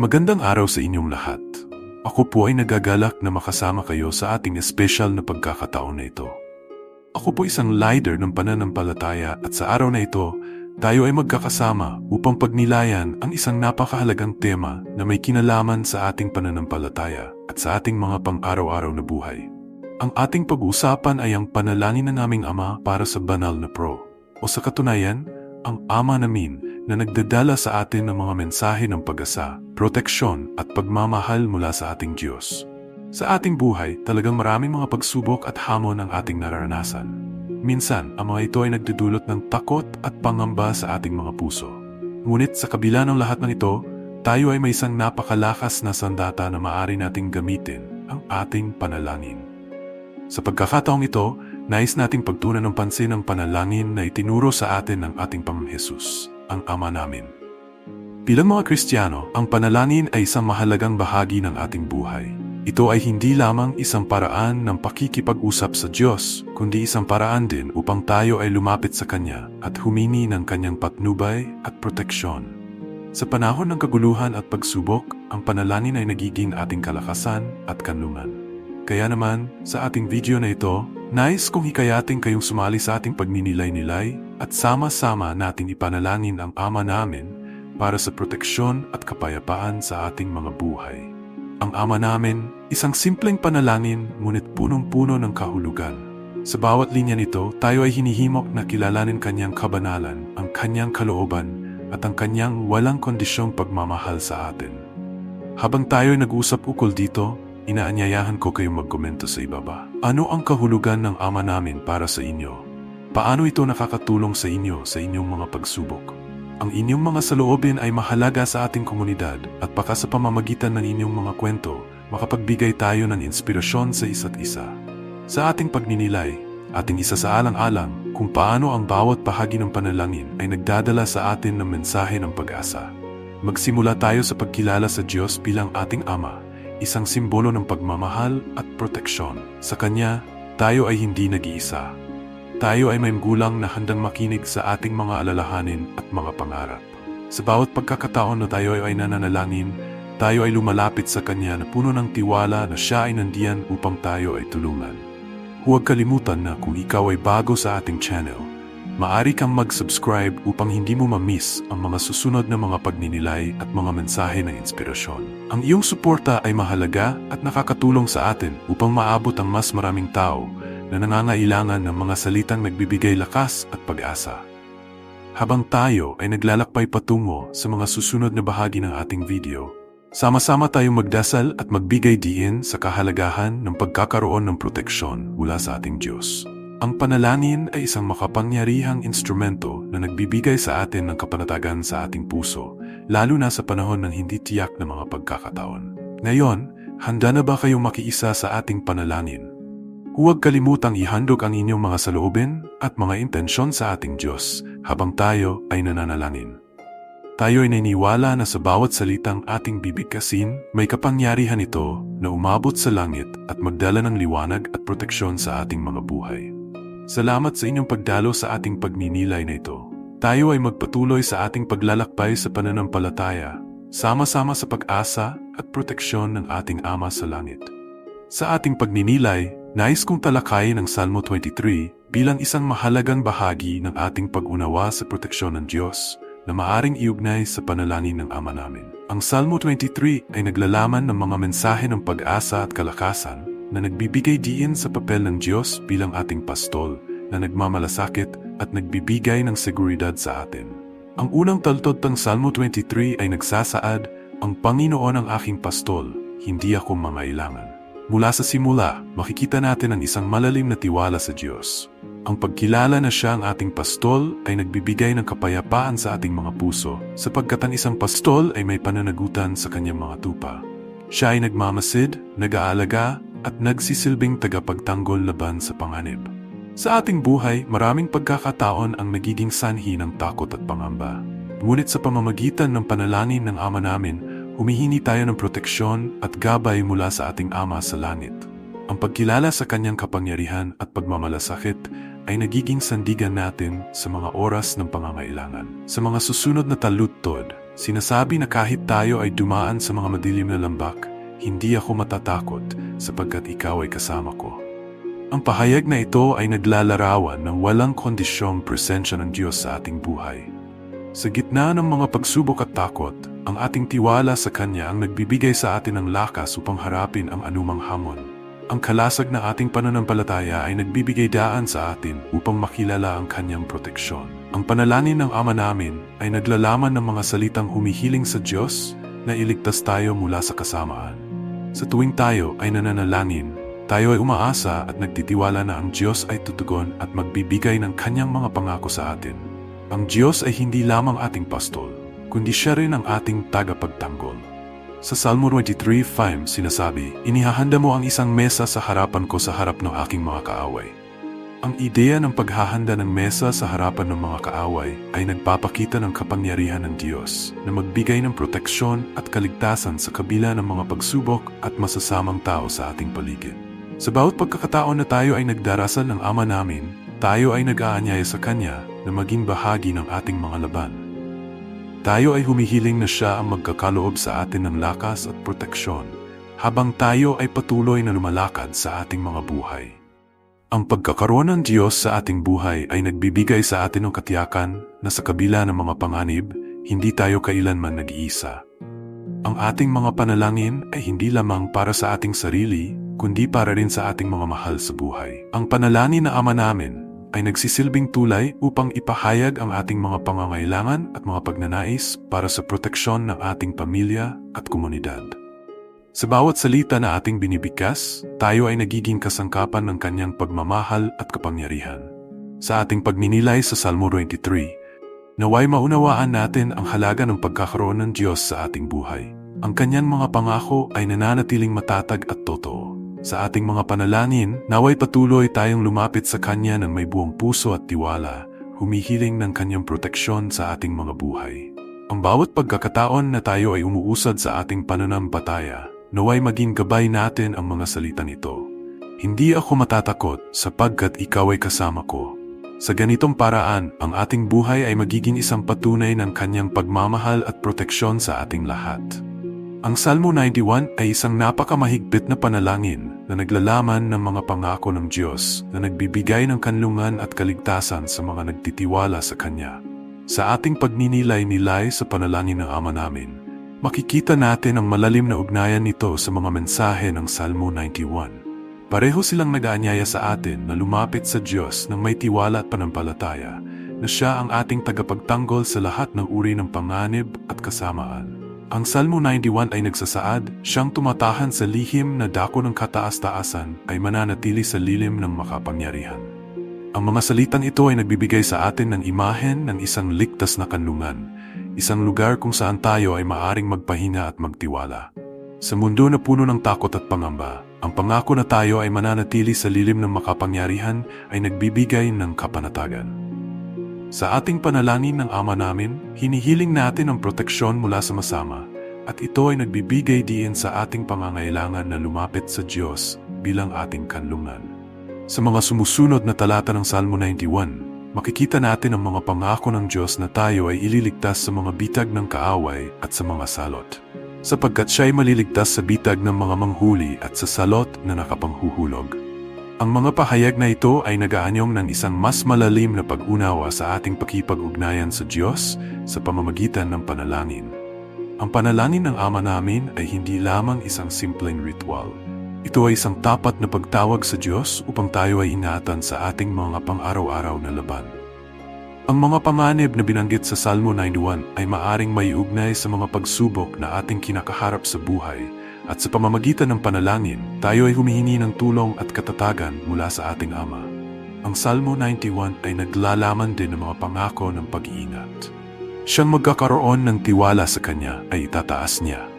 Magandang araw sa inyong lahat. Ako po ay nagagalak na makasama kayo sa ating espesyal na pagkakataon na ito. Ako po isang leader ng pananampalataya at sa araw na ito, tayo ay magkakasama upang pagnilayan ang isang napakahalagang tema na may kinalaman sa ating pananampalataya at sa ating mga pang-araw-araw na buhay. Ang ating pag-uusapan ay ang panalangin ng naming Ama para sa banal na pro o sa katunayan, ang Ama namin na nagdadala sa atin ng mga mensahe ng pag-asa, proteksyon at pagmamahal mula sa ating Diyos. Sa ating buhay, talagang maraming mga pagsubok at hamon ang ating nararanasan. Minsan, ang mga ito ay nagdudulot ng takot at pangamba sa ating mga puso. Ngunit sa kabila ng lahat ng ito, tayo ay may isang napakalakas na sandata na maaari nating gamitin, ang ating panalangin. Sa pagkakataong ito, nais nating pagtunan ng pansin ang panalangin na itinuro sa atin ng ating Panginoon Jesus, ang Ama namin. Bilang mga Kristiyano, ang panalangin ay isang mahalagang bahagi ng ating buhay. Ito ay hindi lamang isang paraan ng pakikipag-usap sa Diyos, kundi isang paraan din upang tayo ay lumapit sa Kanya at humini ng Kanyang patnubay at proteksyon. Sa panahon ng kaguluhan at pagsubok, ang panalangin ay nagiging ating kalakasan at kanlungan. Kaya naman, sa ating video na ito, nais kong hikayatin kayong sumali sa ating pagninilay-nilay at sama-sama nating ipanalangin ang Ama namin para sa proteksyon at kapayapaan sa ating mga buhay. Ang Ama namin, isang simpleng panalangin ngunit punong-puno ng kahulugan. Sa bawat linya nito, tayo ay hinihimok na kilalanin kanyang kabanalan, ang kanyang kalooban, at ang kanyang walang kondisyong pagmamahal sa atin. Habang tayo ay nag-usap ukol dito, inaanyayahan ko kayong magkomento sa ibaba. Ano ang kahulugan ng Ama namin para sa inyo? Paano ito nakakatulong sa inyo sa inyong mga pagsubok? Ang inyong mga saloobin ay mahalaga sa ating komunidad at baka sa pamamagitan ng inyong mga kwento, makapagbigay tayo ng inspirasyon sa isa't isa. Sa ating pagninilay, ating isa sa alang-alang kung paano ang bawat bahagi ng panalangin ay nagdadala sa atin ng mensahe ng pag-asa. Magsimula tayo sa pagkilala sa Diyos bilang ating Ama, isang simbolo ng pagmamahal at proteksyon. Sa Kanya, tayo ay hindi nag-iisa. Tayo ay may gulang na handang makinig sa ating mga alalahanin at mga pangarap. Sa bawat pagkakataon na tayo ay nananalangin, tayo ay lumalapit sa Kanya na puno ng tiwala na Siya ay nandiyan upang tayo ay tulungan. Huwag kalimutan na kung ikaw ay bago sa ating channel, Maari kang mag-subscribe upang hindi mo ma-miss ang mga susunod na mga pagninilay at mga mensahe ng inspirasyon. Ang iyong suporta ay mahalaga at nakakatulong sa atin upang maabot ang mas maraming tao na nangangailangan ng mga salitang nagbibigay lakas at pag-asa. Habang tayo ay naglalakbay patungo sa mga susunod na bahagi ng ating video, sama-sama tayong magdasal at magbigay diin sa kahalagahan ng pagkakaroon ng proteksyon mula sa ating Diyos. Ang panalangin ay isang makapangyarihang instrumento na nagbibigay sa atin ng kapanatagan sa ating puso, lalo na sa panahon ng hindi tiyak na mga pagkakataon. Ngayon, handa na ba kayong makiisa sa ating panalangin? Huwag kalimutang ihandog ang inyong mga saloobin at mga intensyon sa ating Diyos habang tayo ay nananalangin. Tayo ay naniniwala na sa bawat salitang ating bibigkasin, may kapangyarihan ito na umabot sa langit at magdala ng liwanag at proteksyon sa ating mga buhay. Salamat sa inyong pagdalo sa ating pagninilay na ito. Tayo ay magpatuloy sa ating paglalakbay sa pananampalataya, sama-sama sa pag-asa at proteksyon ng ating Ama sa Langit. Sa ating pagninilay, nais kong talakayin ang Salmo 23 bilang isang mahalagang bahagi ng ating pag-unawa sa proteksyon ng Diyos na maaring iugnay sa panalangin ng Ama namin. Ang Salmo 23 ay naglalaman ng mga mensahe ng pag-asa at kalakasan na nagbibigay diin sa papel ng Diyos bilang ating pastol na nagmamalasakit at nagbibigay ng seguridad sa atin. Ang unang taltod ng Salmo 23 ay nagsasaad, Ang Panginoon ang aking pastol, hindi ako mangailangan. Mula sa simula, makikita natin ang isang malalim na tiwala sa Diyos. Ang pagkilala na siya ang ating pastol ay nagbibigay ng kapayapaan sa ating mga puso sapagkat ang isang pastol ay may pananagutan sa kanyang mga tupa. Siya ay nagmamasid, nag-aalaga, at nagsisilbing tagapagtanggol laban sa panganib. Sa ating buhay, maraming pagkakataon ang nagiging sanhi ng takot at pangamba. Ngunit sa pamamagitan ng panalangin ng Ama namin, humihingi tayo ng proteksyon at gabay mula sa ating Ama sa langit. Ang pagkilala sa kanyang kapangyarihan at pagmamalasakit ay nagiging sandigan natin sa mga oras ng pangangailangan. Sa mga susunod na taludtod, sinasabi na kahit tayo ay dumaan sa mga madilim na lambak, hindi ako matatakot sapagkat ikaw ay kasama ko. Ang pahayag na ito ay naglalarawan ng walang kondisyong presensya ng Diyos sa ating buhay. Sa gitna ng mga pagsubok at takot, ang ating tiwala sa Kanya ang nagbibigay sa atin ng lakas upang harapin ang anumang hamon. Ang kalasag na ating pananampalataya ay nagbibigay daan sa atin upang makilala ang Kanyang proteksyon. Ang panalangin ng Ama namin ay naglalaman ng mga salitang humihiling sa Diyos na iligtas tayo mula sa kasamaan. Sa tuwing tayo ay nananalangin, tayo ay umaasa at nagtitiwala na ang Diyos ay tutugon at magbibigay ng Kanyang mga pangako sa atin. Ang Diyos ay hindi lamang ating pastol, kundi siya rin ang ating tagapagtanggol. Sa Salmo 23.5 sinasabi, Inihahanda mo ang isang mesa sa harapan ko sa harap ng aking mga kaaway. Ang ideya ng paghahanda ng mesa sa harapan ng mga kaaway ay nagpapakita ng kapangyarihan ng Diyos na magbigay ng proteksyon at kaligtasan sa kabila ng mga pagsubok at masasamang tao sa ating paligid. Sa bawat pagkakataon na tayo ay nagdarasal ng Ama namin, tayo ay nag-aanyaya sa Kanya na maging bahagi ng ating mga laban. Tayo ay humihiling na siya ang magkakaloob sa atin ng lakas at proteksyon habang tayo ay patuloy na lumalakad sa ating mga buhay. Ang pagkakaroon ng Diyos sa ating buhay ay nagbibigay sa atin ng katiyakan na sa kabila ng mga panganib, hindi tayo kailanman nag-iisa. Ang ating mga panalangin ay hindi lamang para sa ating sarili, kundi para rin sa ating mga mahal sa buhay. Ang panalangin na Ama namin ay nagsisilbing tulay upang ipahayag ang ating mga pangangailangan at mga pagnanais para sa proteksyon ng ating pamilya at komunidad. Sa bawat salita na ating binibigkas, tayo ay nagiging kasangkapan ng kanyang pagmamahal at kapangyarihan. Sa ating pagninilay sa Salmo 23, naway maunawaan natin ang halaga ng pagkakaroon ng Diyos sa ating buhay. Ang kanyang mga pangako ay nananatiling matatag at totoo. Sa ating mga panalangin, naway patuloy tayong lumapit sa Kanya ng may buong puso at tiwala, humihiling ng Kanyang proteksyon sa ating mga buhay. Ang bawat pagkakataon na tayo ay umuusad sa ating pananampataya, naway maging gabay natin ang mga salitang ito. Hindi ako matatakot sapagkat ikaw ay kasama ko. Sa ganitong paraan, ang ating buhay ay magiging isang patunay ng kanyang pagmamahal at proteksyon sa ating lahat. Ang Salmo 91 ay isang napakamahigpit na panalangin na naglalaman ng mga pangako ng Diyos na nagbibigay ng kanlungan at kaligtasan sa mga nagtitiwala sa Kanya. Sa ating pagninilay-nilay sa panalangin ng Ama namin, makikita natin ang malalim na ugnayan nito sa mga mensahe ng Salmo 91. Pareho silang nag-aanyaya sa atin na lumapit sa Diyos ng may tiwala at panampalataya na Siya ang ating tagapagtanggol sa lahat ng uri ng panganib at kasamaan. Ang Salmo 91 ay nagsasaad, siyang tumatahan sa lihim na dako ng kataas-taasan ay mananatili sa lilim ng makapangyarihan. Ang mga salitang ito ay nagbibigay sa atin ng imahen ng isang ligtas na kanlungan, isang lugar kung saan tayo ay maaring magpahinga at magtiwala. Sa mundo na puno ng takot at pangamba, ang pangako na tayo ay mananatili sa lilim ng makapangyarihan ay nagbibigay ng kapanatagan. Sa ating panalangin ng Ama namin, hinihiling natin ang proteksyon mula sa masama at ito ay nagbibigay diin sa ating pangangailangan na lumapit sa Diyos bilang ating kanlungan. Sa mga sumusunod na talata ng Salmo 91, makikita natin ang mga pangako ng Diyos na tayo ay ililigtas sa mga bitag ng kaaway at sa mga salot. Sapagkat siya ay maliligtas sa bitag ng mga manghuli at sa salot na nakapanghuhulog. Ang mga pahayag na ito ay nagaanyong ng isang mas malalim na pag-unawa sa ating pakipag-ugnayan sa Diyos sa pamamagitan ng panalangin. Ang panalangin ng Ama namin ay hindi lamang isang simpleng ritual. Ito ay isang tapat na pagtawag sa Diyos upang tayo ay inatan sa ating mga pang-araw-araw na laban. Ang mga panganib na binanggit sa Salmo 91 ay maaring maiugnay sa mga pagsubok na ating kinakaharap sa buhay at sa pamamagitan ng panalangin, tayo ay humihingi ng tulong at katatagan mula sa ating Ama. Ang Salmo 91 ay naglalaman din ng mga pangako ng pag-iingat. Siyang magkakaroon ng tiwala sa Kanya ay itataas niya.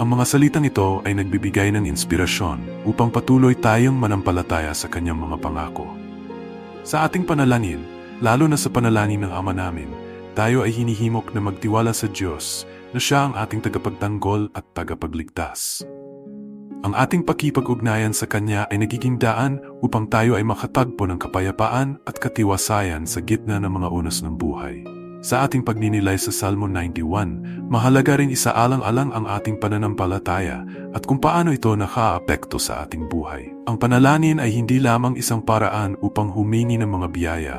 Ang mga salitang ito ay nagbibigay ng inspirasyon upang patuloy tayong manampalataya sa Kanyang mga pangako. Sa ating panalangin, lalo na sa panalangin ng Ama namin, tayo ay hinihimok na magtiwala sa Diyos na siya ang ating tagapagtanggol at tagapagligtas. Ang ating pakipag-ugnayan sa Kanya ay nagiging daan upang tayo ay makatagpo ng kapayapaan at katiwasayan sa gitna ng mga unos ng buhay. Sa ating pagninilay sa Salmo 91, mahalaga rin isaalang-alang ang ating pananampalataya at kung paano ito nakaapekto sa ating buhay. Ang panalangin ay hindi lamang isang paraan upang humingi ng mga biyaya,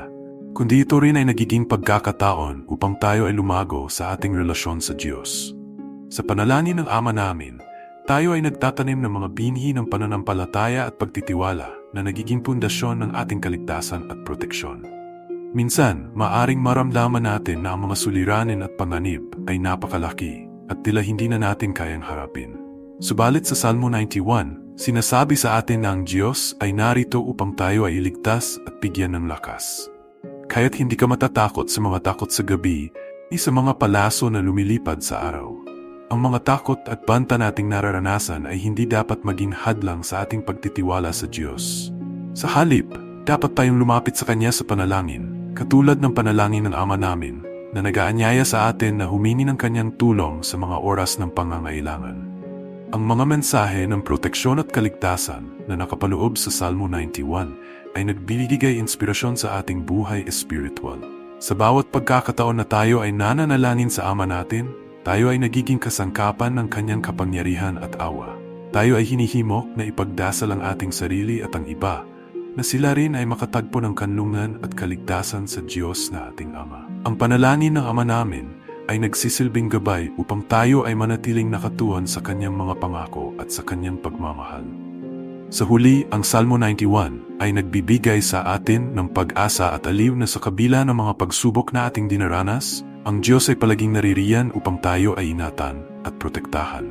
kundi ito rin ay nagiging pagkakataon upang tayo ay lumago sa ating relasyon sa Diyos. Sa panalangin ng Ama namin, tayo ay nagtatanim ng mga binhi ng pananampalataya at pagtitiwala na nagiging pundasyon ng ating kaligtasan at proteksyon. Minsan, maaring maramdaman natin na ang mga suliranin at panganib ay napakalaki at tila hindi na natin kayang harapin. Subalit sa Salmo 91, sinasabi sa atin na ang Diyos ay narito upang tayo ay iligtas at bigyan ng lakas. Kaya't hindi ka matatakot sa mga takot sa gabi, ni sa mga palaso na lumilipad sa araw. Ang mga takot at banta nating nararanasan ay hindi dapat maging hadlang sa ating pagtitiwala sa Diyos. Sa halip, dapat tayong lumapit sa Kanya sa panalangin Katulad ng panalangin ng Ama namin na nagaanyaya sa atin na humini ng kanyang tulong sa mga oras ng pangangailangan. Ang mga mensahe ng proteksyon at kaligtasan na nakapaloob sa Salmo 91 ay nagbibigay inspirasyon sa ating buhay espiritual. Sa bawat pagkakataon na tayo ay nananalangin sa Ama natin, tayo ay nagiging kasangkapan ng kanyang kapangyarihan at awa. Tayo ay hinihimok na ipagdasal ang ating sarili at ang iba na sila rin ay makatagpo ng kanlungan at kaligtasan sa Diyos na ating Ama. Ang panalangin ng Ama namin ay nagsisilbing gabay upang tayo ay manatiling nakatuon sa kanyang mga pangako at sa kanyang pagmamahal. Sa huli, ang Salmo 91 ay nagbibigay sa atin ng pag-asa at aliw na sa kabila ng mga pagsubok na ating dinaranas, ang Diyos ay palaging naririyan upang tayo ay inatan at protektahan.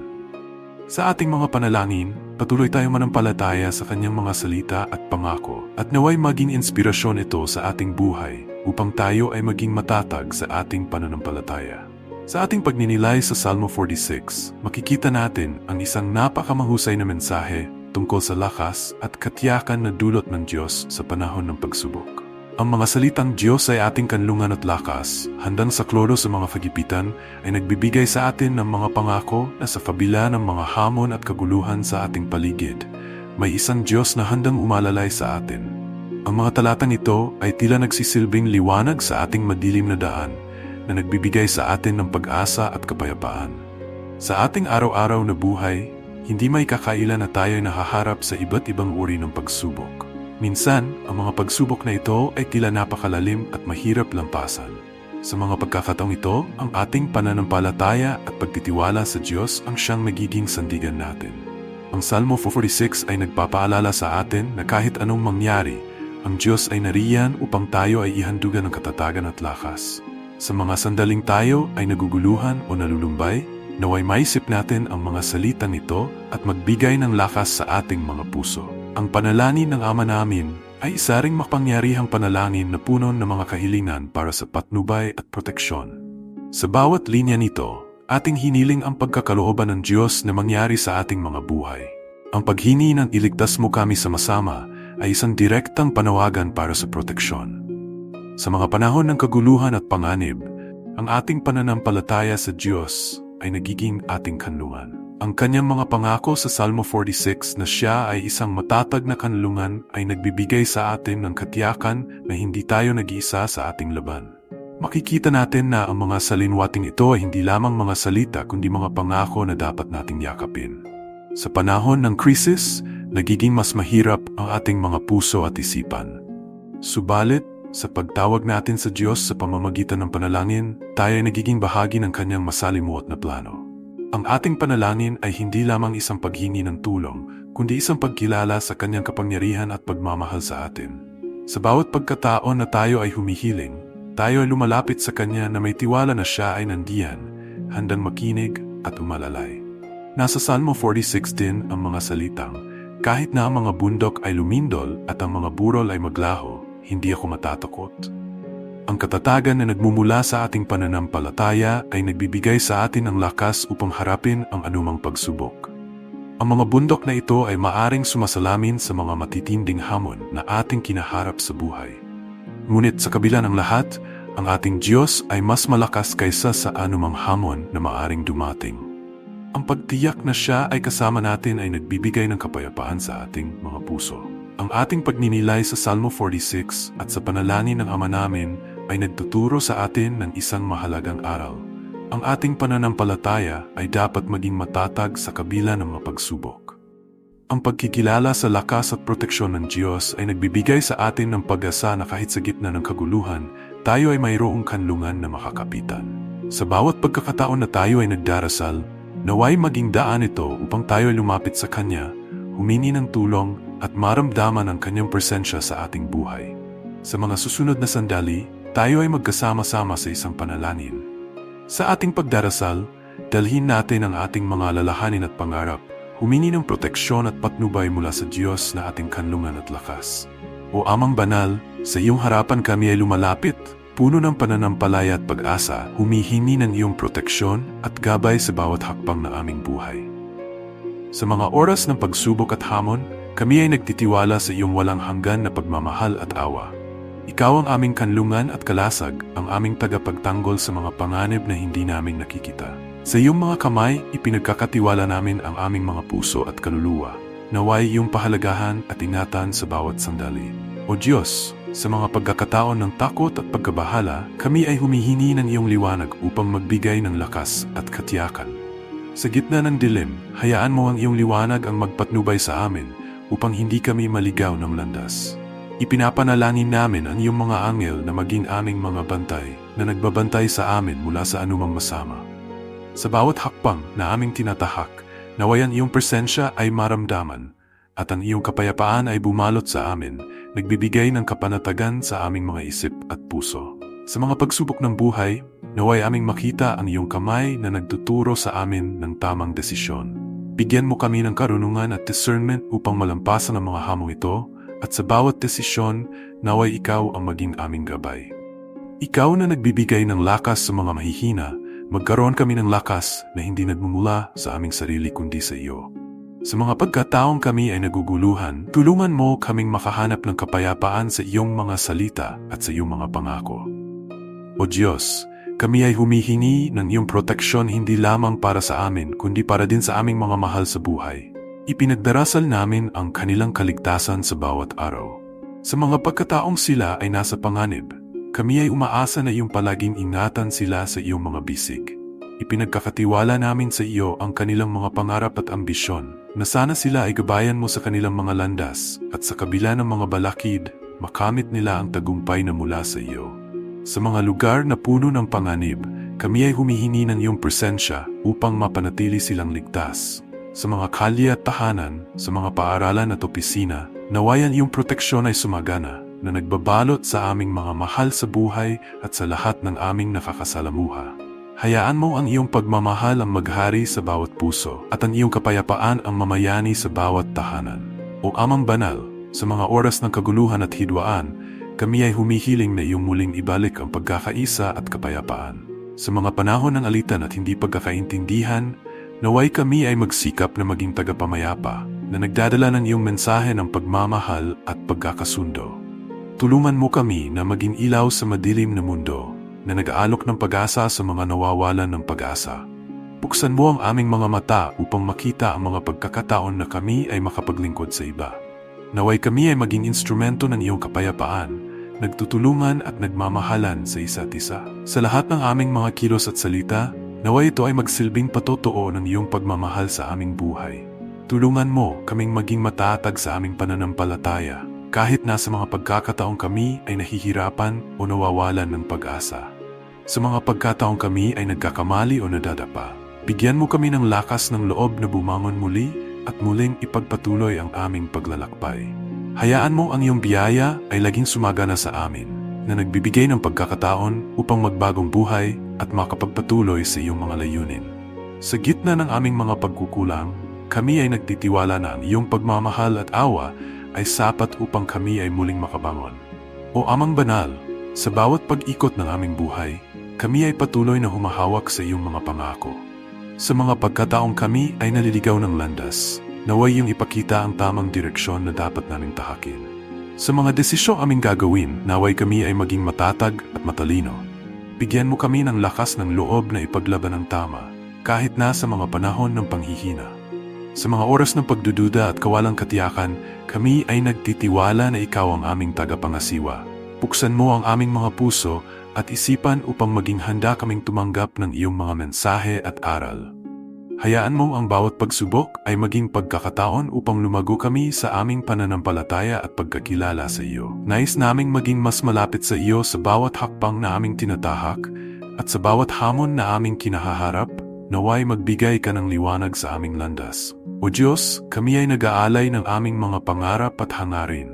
Sa ating mga panalangin, patuloy tayong manampalataya sa kanyang mga salita at pangako at naway maging inspirasyon ito sa ating buhay upang tayo ay maging matatag sa ating pananampalataya. Sa ating pagninilay sa Salmo 46, makikita natin ang isang napakamahusay na mensahe tungkol sa lakas at katiyakan na dulot ng Diyos sa panahon ng pagsubok. Ang mga salitang Diyos ay ating kanlungan at lakas, handang saklolo sa mga kagipitan, ay nagbibigay sa atin ng mga pangako na sa kabila ng mga hamon at kaguluhan sa ating paligid, may isang Diyos na handang umalalay sa atin. Ang mga talatang ito ay tila nagsisilbing liwanag sa ating madilim na daan na nagbibigay sa atin ng pag-asa at kapayapaan. Sa ating araw-araw na buhay, hindi may kakailan na tayo nahaharap sa iba't ibang uri ng pagsubok. Minsan, ang mga pagsubok na ito ay tila napakalalim at mahirap lampasan. Sa mga pagkakataong ito, ang ating pananampalataya at pagtitiwala sa Diyos ang siyang magiging sandigan natin. Ang Salmo 46 ay nagpapaalala sa atin na kahit anong mangyari, ang Diyos ay nariyan upang tayo ay ihandugan ng katatagan at lakas. Sa mga sandaling tayo ay naguguluhan o nalulumbay, naway maisip natin ang mga salita nito at magbigay ng lakas sa ating mga puso. Ang panalangin ng Ama namin ay isa ring mapangyarihang panalangin na puno ng mga kahilingan para sa patnubay at proteksyon. Sa bawat linya nito, ating hiniling ang pagkakalooban ng Diyos na mangyari sa ating mga buhay. Ang paghini ng iligtas mo kami sama-sama ay isang direktang panawagan para sa proteksyon. Sa mga panahon ng kaguluhan at panganib, ang ating pananampalataya sa Diyos ay nagiging ating kanlungan. Ang kanyang mga pangako sa Salmo 46 na siya ay isang matatag na kanlungan ay nagbibigay sa atin ng katiyakan na hindi tayo nag-iisa sa ating laban. Makikita natin na ang mga salinwating ito ay hindi lamang mga salita kundi mga pangako na dapat nating yakapin. Sa panahon ng krisis, nagiging mas mahirap ang ating mga puso at isipan. Subalit, sa pagtawag natin sa Diyos sa pamamagitan ng panalangin, tayo ay nagiging bahagi ng kanyang masalimuot na plano. Ang ating panalangin ay hindi lamang isang paghingi ng tulong, kundi isang pagkilala sa kanyang kapangyarihan at pagmamahal sa atin. Sa bawat pagkataon na tayo ay humihiling, tayo ay lumalapit sa kanya na may tiwala na siya ay nandiyan, handang makinig at umalalay. Nasa Salmo 46 din ang mga salitang, kahit na ang mga bundok ay lumindol at ang mga burol ay maglaho, hindi ako matatakot. Ang katatagan na nagmumula sa ating pananampalataya ay nagbibigay sa atin ng lakas upang harapin ang anumang pagsubok. Ang mga bundok na ito ay maaring sumasalamin sa mga matitinding hamon na ating kinaharap sa buhay. Ngunit sa kabila ng lahat, ang ating Diyos ay mas malakas kaysa sa anumang hamon na maaring dumating. Ang pagtiyak na siya ay kasama natin ay nagbibigay ng kapayapaan sa ating mga puso. Ang ating pagninilay sa Salmo 46 at sa panalangin ng Ama namin ay nagtuturo sa atin ng isang mahalagang aral. Ang ating pananampalataya ay dapat maging matatag sa kabila ng mga pagsubok. Ang pagkikilala sa lakas at proteksyon ng Diyos ay nagbibigay sa atin ng pag-asa na kahit sa gitna ng kaguluhan, tayo ay mayroong kanlungan na makakapitan. Sa bawat pagkakataon na tayo ay nagdarasal, naway maging daan ito upang tayo ay lumapit sa Kanya, humini ng tulong at maramdaman ang Kanyang presensya sa ating buhay. Sa mga susunod na sandali, tayo ay magkasama-sama sa isang panalangin. Sa ating pagdarasal, dalhin natin ang ating mga lalahanin at pangarap humingi ng proteksyon at patnubay mula sa Diyos na ating kanlungan at lakas. O Amang Banal, sa iyong harapan kami ay lumalapit, puno ng pananampalaya at pag-asa, humihingi ng iyong proteksyon at gabay sa bawat hakbang na aming buhay. Sa mga oras ng pagsubok at hamon, kami ay nagtitiwala sa iyong walang hanggan na pagmamahal at awa. Ikaw ang aming kanlungan at kalasag, ang aming tagapagtanggol sa mga panganib na hindi namin nakikita. Sa iyong mga kamay, ipinagkakatiwala namin ang aming mga puso at kaluluwa. Naway iyong pahalagahan at ingatan sa bawat sandali. O Diyos, sa mga pagkakataon ng takot at pagkabahala, kami ay humihingi ng iyong liwanag upang magbigay ng lakas at katiyakan. Sa gitna ng dilim, hayaan mo ang iyong liwanag ang magpatnubay sa amin upang hindi kami maligaw ng landas. Ipinapanalangin namin ang iyong mga angel na maging aming mga bantay na nagbabantay sa amin mula sa anumang masama. Sa bawat hakbang na aming tinatahak, nawayan iyong presensya ay maramdaman at ang iyong kapayapaan ay bumalot sa amin, nagbibigay ng kapanatagan sa aming mga isip at puso. Sa mga pagsubok ng buhay, naway aming makita ang iyong kamay na nagtuturo sa amin ng tamang desisyon. Bigyan mo kami ng karunungan at discernment upang malampasan ang mga hamong ito at sa bawat desisyon, naway ikaw ang maging aming gabay. Ikaw na nagbibigay ng lakas sa mga mahihina, magkaroon kami ng lakas na hindi nagmumula sa aming sarili kundi sa iyo. Sa mga pagkataong kami ay naguguluhan, tulungan mo kaming makahanap ng kapayapaan sa iyong mga salita at sa iyong mga pangako. O Diyos, kami ay humihingi ng iyong proteksyon hindi lamang para sa amin, kundi para din sa aming mga mahal sa buhay. Ipinagdarasal namin ang kanilang kaligtasan sa bawat araw. Sa mga pagkataong sila ay nasa panganib, kami ay umaasa na iyong palaging ingatan sila sa iyong mga bisig. Ipinagkakatiwala namin sa iyo ang kanilang mga pangarap at ambisyon, na sana sila ay gabayan mo sa kanilang mga landas at sa kabila ng mga balakid, makamit nila ang tagumpay na mula sa iyo. Sa mga lugar na puno ng panganib, kami ay humihingi ng iyong presensya upang mapanatili silang ligtas. Sa mga kalye at tahanan, sa mga paaralan at opisina, nawayan iyong proteksyon ay sumagana na nagbabalot sa aming mga mahal sa buhay at sa lahat ng aming nakakasalamuha. Hayaan mo ang iyong pagmamahal ang maghari sa bawat puso at ang iyong kapayapaan ang mamayani sa bawat tahanan. O Amang Banal, sa mga oras ng kaguluhan at hidwaan, kami ay humihiling na iyong muling ibalik ang pagkakaisa at kapayapaan. Sa mga panahon ng alitan at hindi pagkakaintindihan, naway kami ay magsikap na maging tagapamayapa na nagdadala ng iyong mensahe ng pagmamahal at pagkakasundo. Tulungan mo kami na maging ilaw sa madilim na mundo na nag-aalok ng pag-asa sa mga nawawalan ng pag-asa. Buksan mo ang aming mga mata upang makita ang mga pagkakataon na kami ay makapaglingkod sa iba. Naway kami ay maging instrumento ng iyong kapayapaan, nagtutulungan at nagmamahalan sa isa't isa. Sa lahat ng aming mga kilos at salita, naway ito ay magsilbing patotoo ng iyong pagmamahal sa aming buhay. Tulungan mo kaming maging matatag sa aming pananampalataya kahit nasa mga pagkakataong kami ay nahihirapan o nawawalan ng pag-asa. Sa mga pagkataong kami ay nagkakamali o nadadapa, bigyan mo kami ng lakas ng loob na bumangon muli at muling ipagpatuloy ang aming paglalakbay. Hayaan mo ang iyong biyaya ay laging sumagana sa amin, na nagbibigay ng pagkakataon upang magbagong buhay at makapagpatuloy sa iyong mga layunin. Sa gitna ng aming mga pagkukulang, kami ay nagtitiwala na ang iyong pagmamahal at awa ay sapat upang kami ay muling makabangon. O Amang Banal, sa bawat pag-ikot ng aming buhay, kami ay patuloy na humahawak sa iyong mga pangako. Sa mga pagkataong kami ay naliligaw ng landas, naway iyong ipakita ang tamang direksyon na dapat naming tahakin. Sa mga desisyong aming gagawin, naway kami ay maging matatag at matalino. Bigyan mo kami ng lakas ng loob na ipaglaban ang tama, kahit na sa mga panahon ng panghihina. Sa mga oras ng pagdududa at kawalang katiyakan, kami ay nagtitiwala na ikaw ang aming tagapangasiwa. Buksan mo ang aming mga puso at isipan upang maging handa kaming tumanggap ng iyong mga mensahe at aral. Hayaan mo ang bawat pagsubok ay maging pagkakataon upang lumago kami sa aming pananampalataya at pagkakilala sa iyo. Nais naming maging mas malapit sa iyo sa bawat hakbang na aming tinatahak at sa bawat hamon na aming kinahaharap, naway magbigay ka ng liwanag sa aming landas. O Diyos, kami ay nag-aalay ng aming mga pangarap at hangarin.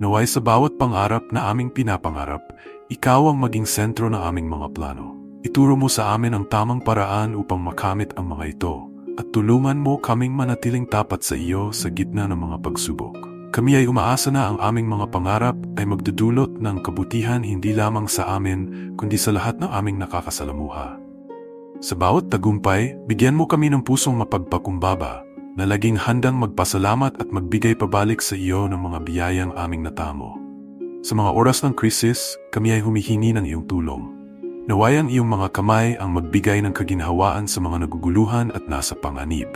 Naway sa bawat pangarap na aming pinapangarap, ikaw ang maging sentro ng aming mga plano. Ituro mo sa amin ang tamang paraan upang makamit ang mga ito at tulungan mo kaming manatiling tapat sa iyo sa gitna ng mga pagsubok. Kami ay umaasa na ang aming mga pangarap ay magdudulot ng kabutihan hindi lamang sa amin kundi sa lahat ng aming nakakasalamuha. Sa bawat tagumpay, bigyan mo kami ng pusong mapagpakumbaba na laging handang magpasalamat at magbigay pabalik sa iyo ng mga biyayang aming natamo. Sa mga oras ng krisis, kami ay humihingi ng iyong tulong. Naway ang iyong mga kamay ang magbigay ng kaginhawaan sa mga naguguluhan at nasa panganib.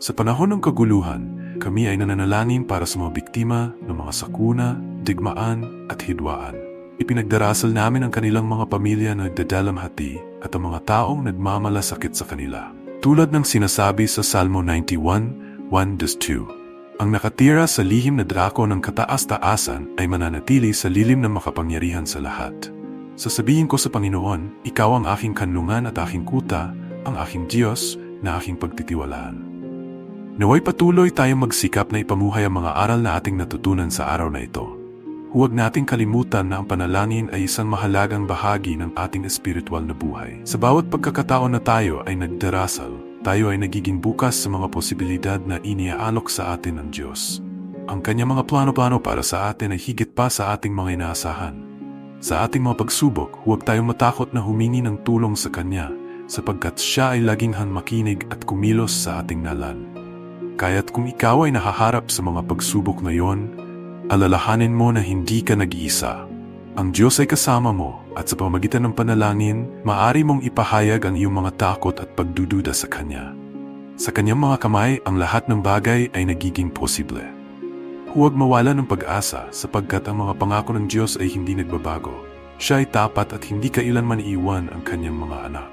Sa panahon ng kaguluhan, kami ay nananalangin para sa mga biktima ng mga sakuna, digmaan at hidwaan. Ipinagdarasal namin ang kanilang mga pamilya na nagdadalamhati at ang mga taong nagmamalasakit sa kanila. Tulad ng sinasabi sa Salmo 91, 1-2. Ang nakatira sa lihim na drako ng kataas-taasan ay mananatili sa lilim ng makapangyarihan sa lahat. Sasabihin ko sa Panginoon, Ikaw ang aking kanlungan at aking kuta, ang aking Diyos na aking pagtitiwalaan. Naway patuloy tayong magsikap na ipamuhay ang mga aral na ating natutunan sa araw na ito. Huwag nating kalimutan na ang panalangin ay isang mahalagang bahagi ng ating espiritual na buhay. Sa bawat pagkakataon na tayo ay nagdarasal, tayo ay nagiging bukas sa mga posibilidad na iniaalok sa atin ng Diyos. Ang kanyang mga plano-plano para sa atin ay higit pa sa ating mga inaasahan. Sa ating mga pagsubok, huwag tayong matakot na humingi ng tulong sa Kanya sapagkat Siya ay laging makinig at kumilos sa ating nalan. Kaya't kung ikaw ay nahaharap sa mga pagsubok na yon, alalahanin mo na hindi ka nag-iisa. Ang Diyos ay kasama mo at sa pamagitan ng panalangin, maari mong ipahayag ang iyong mga takot at pagdududa sa Kanya. Sa Kanyang mga kamay, ang lahat ng bagay ay nagiging posible. Huwag mawala ng pag-asa sapagkat ang mga pangako ng Diyos ay hindi nagbabago. Siya ay tapat at hindi kailanman iiwan ang kanyang mga anak.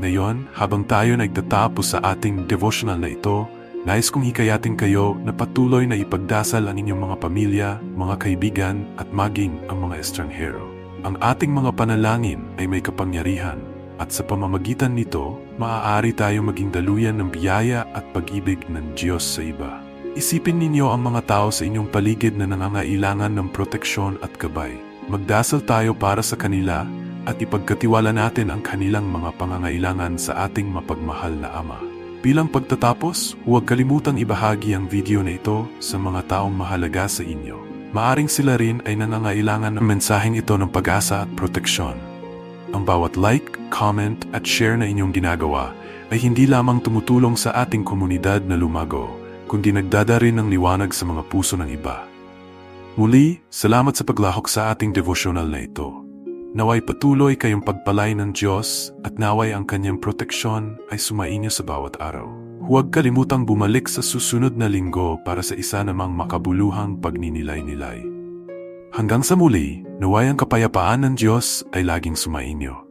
Ngayon, habang tayo nagtatapos sa ating devotional na ito, nais kong hikayatin kayo na patuloy na ipagdasal ang inyong mga pamilya, mga kaibigan at maging ang mga estranghero. Ang ating mga panalangin ay may kapangyarihan at sa pamamagitan nito, maaari tayo maging daluyan ng biyaya at pag-ibig ng Diyos sa iba. Isipin ninyo ang mga tao sa inyong paligid na nangangailangan ng proteksyon at gabay. Magdasal tayo para sa kanila at ipagkatiwala natin ang kanilang mga pangangailangan sa ating mapagmahal na Ama. Bilang pagtatapos, huwag kalimutang ibahagi ang video na ito sa mga taong mahalaga sa inyo. Maaring sila rin ay nangangailangan ng mensaheng ito ng pag-asa at proteksyon. Ang bawat like, comment at share na inyong ginagawa ay hindi lamang tumutulong sa ating komunidad na lumago, kundi nagdada rin ng liwanag sa mga puso ng iba. Muli, salamat sa paglahok sa ating devotional na ito. Naway patuloy kayong pagpalay ng Diyos at naway ang kanyang proteksyon ay sumainyo sa bawat araw. Huwag kalimutang bumalik sa susunod na linggo para sa isa namang makabuluhang pagninilay-nilay. Hanggang sa muli, naway ang kapayapaan ng Diyos ay laging sumainyo.